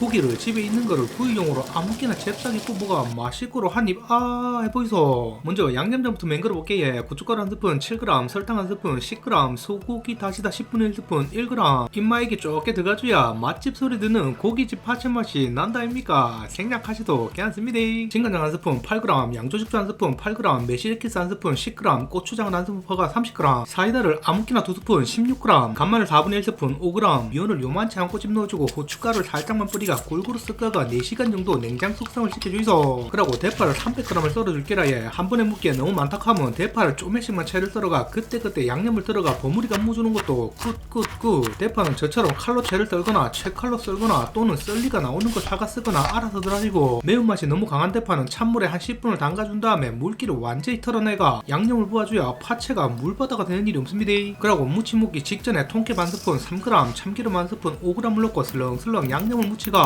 고기를 집에 있는 거를 구이용으로 아무렇게나 잽싸게 뽑아가 맛있고로 한입. 아 해보이소. 먼저 양념장부터 맹글어 볼게요. 고춧가루 한 스푼 7g 설탕 한 스푼 10g 소고기 다시다 10분의 1 스푼 1g 입맛에게 좁게 들어가줘야 맛집 소리 듣는 고기집 파채 맛이 난다 아닙니까? 생략하시도 괜찮습니다. 진간장 한 스푼 8g 양조식주 한 스푼 8g 매실키스 한 스푼 10g 고추장 한 스푼 퍼가 30g 사이다를 아무렇게나 두 스푼 16g 간마늘 4분의 1 스푼 5g 미온을 요만치 한 꼬집 넣어주고 고춧가루를 살짝만 뿌리 가 골고루 섞어가 4시간 정도 냉장 숙성을 시켜주이소. 그리고 대파를 300g을 썰어줄게라 얘한 번에 묻기에 너무 많다 하면 대파를 쪼매씩만 채를 썰어가 그때그때 양념을 들어가 버무리가 무주는 것도 굿굿굿. 대파는 저처럼 칼로 채를 썰거나 채칼로 썰거나 또는 썰리가 나오는 걸 사가 쓰거나 알아서들 하시고 매운맛이 너무 강한 대파는 찬물에 한 10분을 담가준 다음에 물기를 완전히 털어내가 양념을 부어줘야 파채가 물바다가 되는 일이 없습니다. 그리고 무침 묻기 직전에 통깨 반 스푼 3g 참기름 한 스푼 5g을 넣고 슬렁슬렁 양념을 묻히가